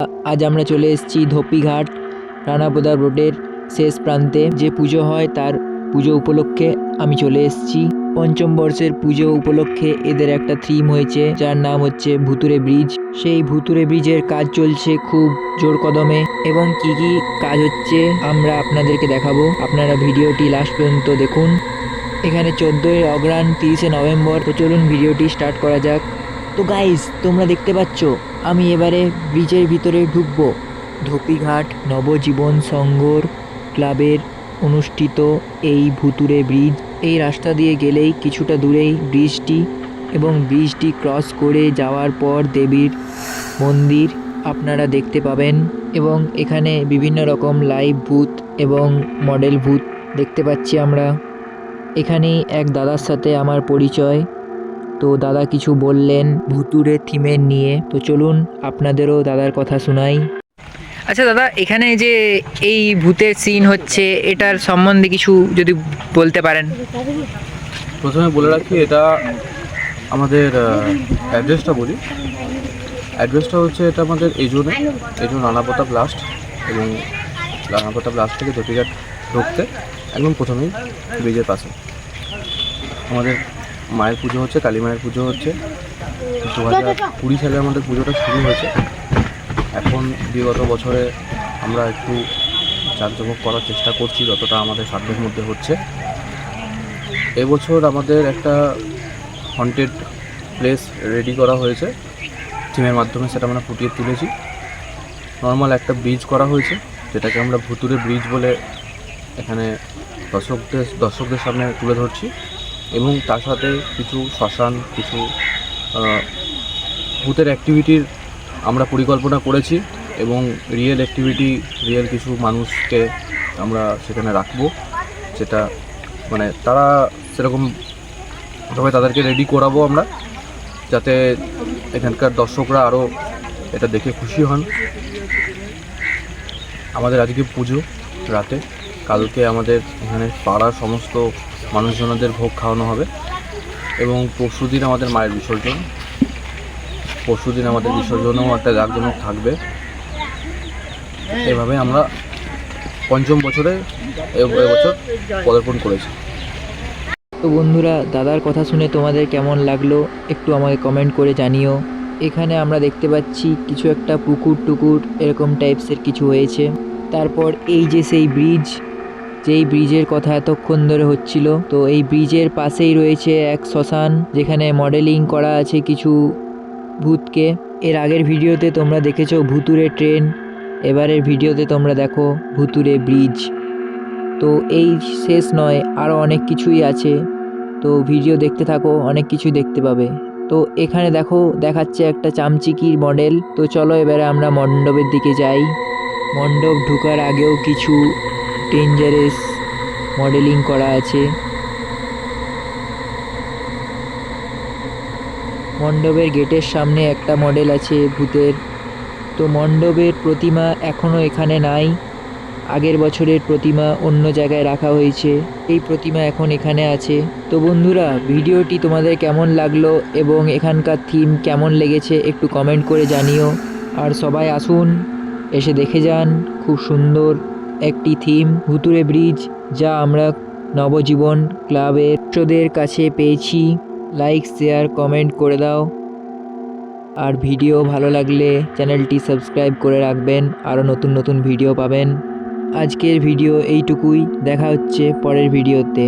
আজ আমরা চলে এসেছি ধোপিঘাট রানাপোদা রোডের শেষ প্রান্তে। যে পুজো হয় তার পুজো উপলক্ষে আমি চলে এসেছি। পঞ্চম বর্ষের পুজো উপলক্ষে এদের একটা থিম হয়েছে, যার নাম হচ্ছে ভুতুরে ব্রিজ। সেই ভুতুরে ব্রিজের কাজ চলছে খুব জোর কদমে। এবং কি কি কাজ হচ্ছে আমরা আপনাদেরকে দেখাবো। আপনারা ভিডিওটি লাস্ট পর্যন্ত দেখুন। এখানে চোদ্দোই অগ্রাণ তিরিশে নভেম্বর। তো চলুন ভিডিওটি স্টার্ট করা যাক। তো গাইস তোমরা দেখতে পাচ্ছ, আমি এবারে ব্রিজের ভিতরে ঢুকবো। ধোপিঘাট, নবজীবন সংঘর ক্লাবের অনুষ্ঠিত এই ভুতুরে ব্রিজ এই রাস্তা দিয়ে গেলেই কিছুটা দূরেই ব্রিজটি এবং ব্রিজটি ক্রস করে যাওয়ার পর দেবীর মন্দির আপনারা দেখতে পাবেন এবং এখানে বিভিন্ন রকম লাইভ ভূত এবং মডেল ভূত দেখতে পাচ্ছি আমরা। এখানেই এক দাদার সাথে আমার পরিচয়। তো দাদা কিছু বললেন ভুতুরে থিমের নিয়ে। তো চলুন আপনাদেরও দাদার কথা শোনাই। আচ্ছা দাদা এখানে যে এই ভূতের সিন হচ্ছে এটার সম্বন্ধে কিছু যদি বলতে পারেন। প্রথমে বলে রাখি এটা আমাদের অ্যাড্রেসটা বলি। অ্যাড্রেসটা হচ্ছে এটা আমাদের এজনে। এজন রানাপতা ব্লাস্ট এবং রানাপতা ব্লাস্ট থেকে দতিঘাট ঢুকতে একদম প্রথমেই ব্রিজের পাশে। আমাদের মায়ের পুজো হচ্ছে কালী মায়ের পুজো হচ্ছে। দু হাজার কুড়ি সালে আমাদের পুজোটা শুরু হয়েছে। এখন বিগত বছরে আমরা একটু জাঁকজমক করার চেষ্টা করছি, যতটা আমাদের সাধ্যের মধ্যে হচ্ছে। এবছর আমাদের একটা হন্টেড প্লেস রেডি করা হয়েছে। টিমের মাধ্যমে সেটা আমরা ফুটিয়ে তুলেছি। নর্মাল একটা ব্রিজ করা হয়েছে, যেটাকে আমরা ভুতুরে ব্রিজ বলে এখানে দর্শকদের দর্শকদের সামনে তুলে ধরছি। এবং তার সাথে কিছু শ্মশান, কিছু ভূতের অ্যাক্টিভিটির আমরা পরিকল্পনা করেছি এবং রিয়েল অ্যাক্টিভিটি রিয়েল কিছু মানুষকে আমরা সেখানে রাখব। যেটা মানে তারা সেরকম তবে তাদেরকে রেডি করাবো আমরা, যাতে এখানকার দর্শকরা আরও এটা দেখে খুশি হন। আমাদের আজকে পুজো রাতে। কালকে আমাদের এখানে পাড়ার সমস্ত মানুষজনদের ভোগ খাওয়ানো হবে এবং পরশু দিন আমাদের মায়ের বিসর্জন। পরশু দিন আমাদের বিসর্জনেও একটা জাঁকজমক থাকবে। এভাবে আমরা পঞ্চম বছরে এবছর পদার্পণ করেছি। তো বন্ধুরা, দাদার কথা শুনে তোমাদের কেমন লাগল একটু আমাকে কমেন্ট করে জানিও। এখানে আমরা দেখতে পাচ্ছি কিছু একটা পুকুর টুকুর এরকম টাইপসের কিছু হয়েছে। তারপর এই যে সেই ব্রিজ যেই ব্রিজের কথা এতক্ষণ ধরে হচ্ছিল, তো এই ব্রিজের পাশেই রয়েছে এক শ্মশান, যেখানে মডেলিং করা আছে কিছু ভূতকে। এর আগের ভিডিওতে তোমরা দেখেছ ভুতুরে ট্রেন, এবারের ভিডিওতে তোমরা দেখো ভুতুরে ব্রিজ। তো এই শেষ নয় আরও অনেক কিছুই আছে। তো ভিডিও দেখতে থাকো, অনেক কিছুই দেখতে পাবে। তো এখানে দেখো, দেখাচ্ছে একটা চামচিকির মডেল তো চলো এবারে আমরা মণ্ডপের দিকে যাই। মণ্ডপ ঢোকার আগেও কিছু ডেঞ্জারাস মডেলিং করা আছে। মণ্ডপের গেটের সামনে একটা মডেল আছে ভূতের। তো মণ্ডপের প্রতিমা এখনও এখানে নাই। আগের বছরের প্রতিমা অন্য জায়গায় রাখা হয়েছে। এই প্রতিমা এখন এখানে আছে। তো বন্ধুরা, ভিডিওটি তোমাদের কেমন লাগল এবং এখানকার থিম কেমন লেগেছে একটু কমেন্ট করে জানিও। আর সবাই আসুন, এসে দেখে যান, খুব সুন্দর একটি থিম ভুতুরে ব্রিজ, যা আমরা নবজীবন ক্লাবের সদস্যদের কাছে পেয়েছি। লাইক, শেয়ার, কমেন্ট করে দাও। আর ভিডিও ভালো লাগলে চ্যানেলটি সাবস্ক্রাইব করে রাখবেন। আরও নতুন নতুন ভিডিও পাবেন। আজকের ভিডিও এইটুকুই। দেখা হচ্ছে পরের ভিডিওতে।